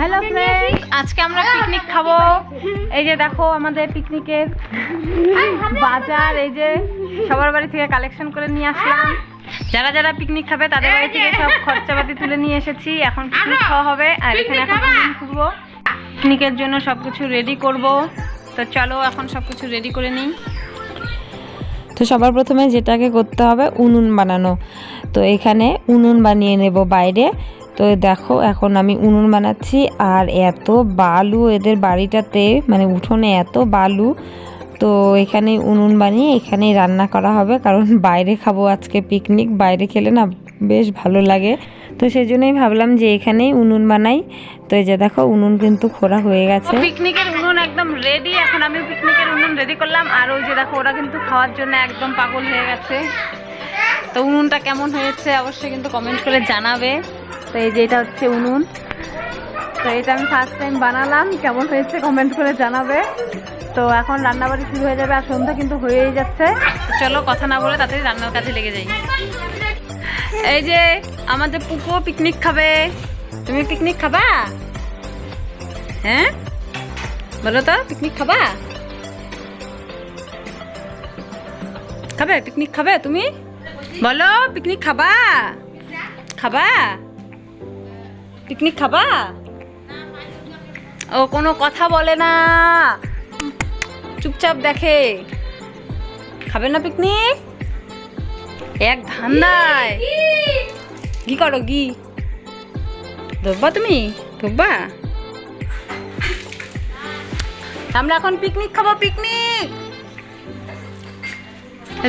Hello friends আজকে আমরা picnic খাব। এই যে দেখো আমাদের পিকনিকের বাজার এই যে সবার বাড়ি থেকে কালেকশন করে নিয়ে আসলাম। যারা যারা পিকনিক খাবে তাদের বাড়ি থেকে সব খরচাপাতি তুলে নিয়ে এসেছি। এখন পিকনিক খাওয়া হবে? আর এখানে এখন পিকনিক ঘুরবো পিকনিকের জন্য সব কিছু রেডি করব। তো চলো এখন সব কিছু রেডি করে নিই। তো সবার প্রথমে যেটাকে করতে হবে উনুন বানানো। তো এখানে উনুন বানিয়ে নেব বাইরে। তো দেখো, এখন আমি উনুন বানাচ্ছি আর এত বালু, এদের বাড়িটাতে মানে উঠোনে এত বালু। তো এখানে উনুন বানিয়ে এখানেই রান্না করা হবে, কারণ বাইরে খাব আজকে পিকনিক বাইরে খেলে না বেশ ভালো লাগে। তো সেই জন্যই ভাবলাম যে এখানেই উনুন বানাই। তো এই যে দেখো, উনুন কিন্তু খোরা হয়ে গেছে। পিকনিকের উনুন একদম রেডি এখন আমি পিকনিকের উনুন রেডি করলাম। আর ওই যে দেখো, ওরা কিন্তু খাওয়ার জন্য একদম পাগল হয়ে গেছে। তো উনুনটা কেমন হয়েছে অবশ্যই কিন্তু কমেন্ট করে জানাবে। তো এই যে এটা হচ্ছে উনুন। তো এটা আমি ফার্স্ট টাইম বানালাম। কেমন হয়েছে কমেন্ট করে জানাবে। তো এখন রান্নাবাড়ি শুরু হয়ে যাবে। আর সন্ধ্যা কিন্তু হয়েই যাচ্ছে। চলো কথা না বলে তাড়াতাড়ি রান্নার কাজে লেগে যাই। এই যে আমাদের পুকো পিকনিক খাবে। তুমি পিকনিক খাবা? হ্যাঁ? বলো তো পিকনিক খাবা? খাবে? পিকনিক খাবে তুমি? বলো পিকনিক খাবা? খাবা? পিকনিক খাবা? ও কোনো কথা বলে না। চুপচাপ দেখে। খাবে না পিকনিক? এক ধান্দায়। কি করো গি ধরবা তুমি? ধরবা? আমরা এখন পিকনিক খাব পিকনিক।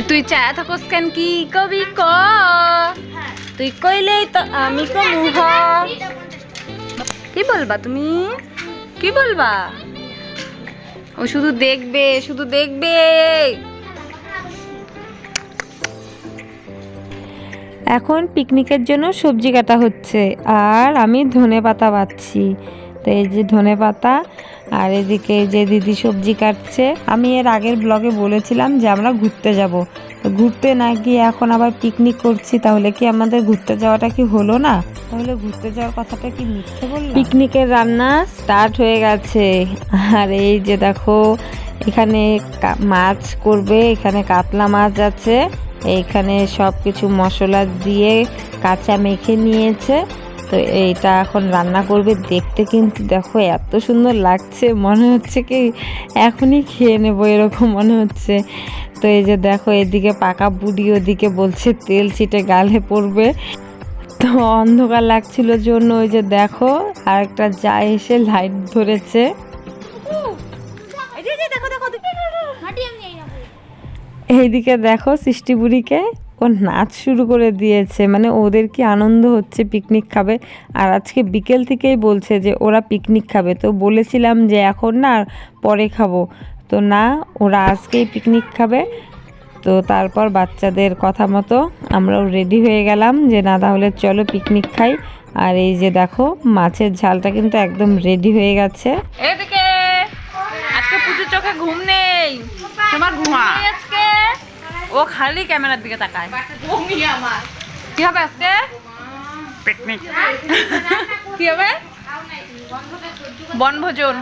তুই চা থাকোস কেন? কি কবি ক? তুই কইলেই তো আমি কমু হ। কি বলবা তুমি? কি বলবা? ও শুধু দেখবে শুধু দেখবে। এখন পিকনিকের জন্য সবজি কাটা হচ্ছে, আর আমি ধনে পাতা বাচ্ছি। তো এই যে ধনে পাতা, আর এদিকে যে দিদি সবজি কাটছে, আমি এর আগের ব্লগে বলেছিলাম যে আমরা ঘুরতে যাব। ঘুরতে না গিয়ে এখন আবার পিকনিক করছি, তাহলে কি আমাদের ঘুরতে যাওয়াটা কি হলো না? তাহলে ঘুরতে যাওয়ার কথাটা কি মিথ্যে বললাম? পিকনিকের রান্না স্টার্ট হয়ে গেছে। আর এই যে দেখো, এখানে মাছ করবে, এখানে কাতলা মাছ আছে, এইখানে সব কিছু মশলা দিয়ে কাঁচা মেখে নিয়েছে। তো এইটা এখন রান্না করবে, দেখতে কিন্তু দেখো এত সুন্দর লাগছে, মনে হচ্ছে কি এখনই খেয়ে নেব, এরকম মনে হচ্ছে। তো এই যে দেখো এদিকে পাকা বুড়ি ওদিকে বলছে তেল ছিটে গালে পড়বে। তো অন্ধকার লাগছিল জন্য ওই যে দেখো আর একটা যা এসে লাইট ধরেছে। এইদিকে দেখো সৃষ্টি বুড়িকে ও নাচ শুরু করে দিয়েছে। মানে ওদের কি আনন্দ হচ্ছে পিকনিক খাবে? আর আজকে বিকেল থেকেই বলছে যে ওরা পিকনিক খাবে। তো বলেছিলাম যে এখন না পরে খাব। তো না ওরা আজকেই পিকনিক খাবে। তো তারপর বাচ্চাদের কথা মতো আমরাও রেডি হয়ে গেলাম যে না তাহলে চলো পিকনিক খাই। আর এই যে দেখো মাছের ঝালটা কিন্তু একদম রেডি হয়ে গেছে। এদিকে! আজকে পুজোর চোখে ঘুম নেই। তোমার ঘুম আজকে। ও খালি ক্যামেরার দিকে তাকায়। কি হবে আজকে? পিকনিক কি হবে? বনভোজন।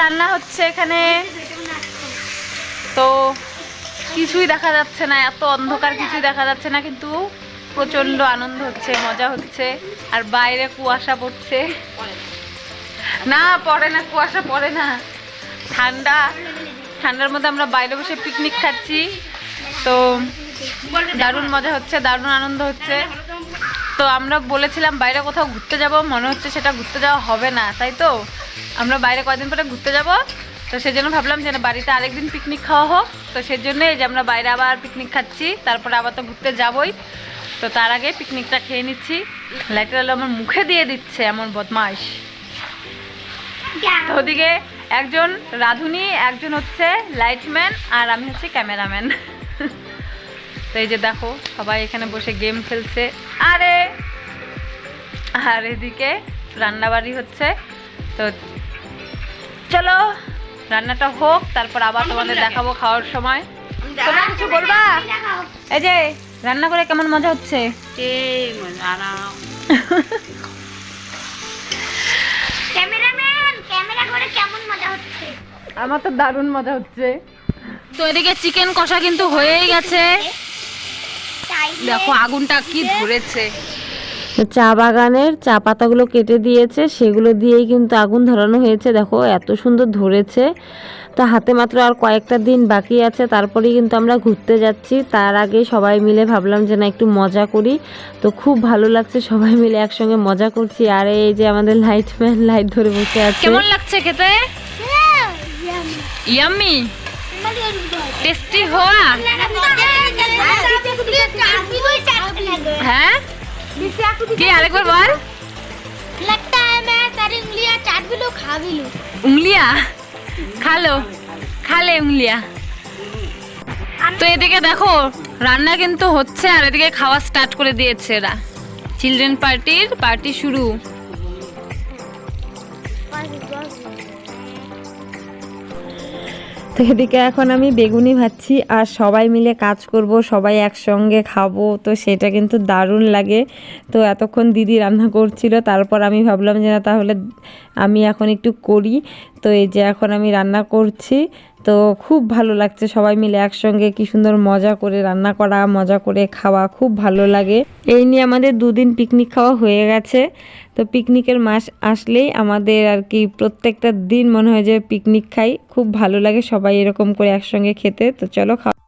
রান্না হচ্ছে এখানে। তো কিছুই দেখা যাচ্ছে না, এত অন্ধকার কিছুই দেখা যাচ্ছে না, কিন্তু প্রচণ্ড আনন্দ হচ্ছে, মজা হচ্ছে, আর বাইরে কুয়াশা পড়ছে। না, পড়ে না, কুয়াশা পড়ে না। ঠান্ডা, ঠান্ডার মধ্যে আমরা বাইরে বসে পিকনিক খাচ্ছি। তো দারুণ মজা হচ্ছে, দারুণ আনন্দ হচ্ছে। তো আমরা বলেছিলাম বাইরে কোথাও ঘুরতে যাব, মনে হচ্ছে সেটা ঘুরতে যাওয়া হবে না, তাই তো? আমরা বাইরে কয়দিন পরে ঘুরতে যাব। তো সেই জন্য ভাবলাম যে বাড়িতে আরেকদিন পিকনিক খাওয়া হোক। তো সেই জন্য এই যে আমরা বাইরে আবার পিকনিক খাচ্ছি, তারপরে আবার তো ঘুরতে যাবই। তো তার আগে পিকনিকটা খেয়ে নিচ্ছি। লাইটার আলো আমার মুখে দিয়ে দিচ্ছে এমন বদমাইশ তো ওদিকে একজন রাধুনি, একজন হচ্ছে লাইটম্যান আর আমি হচ্ছে ক্যামেরাম্যান তো এই যে দেখো, সবাই এখানে বসে গেম খেলছে। আরে! আর এদিকে রান্নাবাড়ি হচ্ছে। তো চলো রান্নাটা হোক তারপর আবার তোমাদের দেখাবো খাওয়ার সময়। তোমরা কিছু বলবা? এই যে রান্না করে কেমন মজা হচ্ছে? আমার তো দারুণ মজা হচ্ছে। তো এদিকে চিকেন কষা কিন্তু হয়েই গেছে। দেখো আগুনটা কি ধরেছে। চা বাগানের চা পাতাগুলো কেটে দিয়েছে সেগুলো দিয়েই কিন্তু আগুন ধরানো হয়েছে। দেখো এত সুন্দর ধরেছে। তো হাতে মাত্র আর কয়েকটা দিন বাকি আছে তারপরেই কিন্তু আমরা ঘুরতে যাচ্ছি। তার আগে সবাই মিলে ভাবলাম যে না একটু মজা করি। তো খুব ভালো লাগছে সবাই মিলে একসঙ্গে মজা করছি। আর এই যে আমাদের লাইট ম্যান লাইট ধরে বসে আছে। কেমন লাগছে খেতে? ইয়াম্মি টেস্টি হওয়া? হ্যাঁ? কি আরেকবার বল लगता है मैं सारी उंगलियां चाट भी लूं खा भी लूं উংলিয়া খালো খালে উংলিয়া তো এদিকে দেখো রান্না কিন্তু হচ্ছে আর এদিকে খাওয়া স্টার্ট করে দিয়েছে এরা চিলড্রেন পার্টির পার্টি শুরু তো এদিকে এখন আমি বেগুনি ভাজছি আর সবাই মিলে কাজ করব, সবাই একসঙ্গে খাব, তো সেটা কিন্তু দারুণ লাগে। তো এতক্ষণ দিদি রান্না করছিল, তারপর আমি ভাবলাম যে না, তাহলে আমি এখন একটু করি। তো এই যে এখন আমি রান্না করছি তো খুব ভালো লাগছে সবাই মিলে একসঙ্গে কি সুন্দর মজা করে রান্না করা, মজা করে খাওয়া, খুব ভালো লাগে। এই নিয়ে আমাদের দুদিন পিকনিক খাওয়া হয়ে গেছে। তো পিকনিকের মাস আসলেই আমাদের আর কি প্রত্যেকটা দিন মনে হয় যে পিকনিক খাই, খুব ভালো লাগে সবাই এরকম করে একসঙ্গে খেতে। তো চলো খাওয়া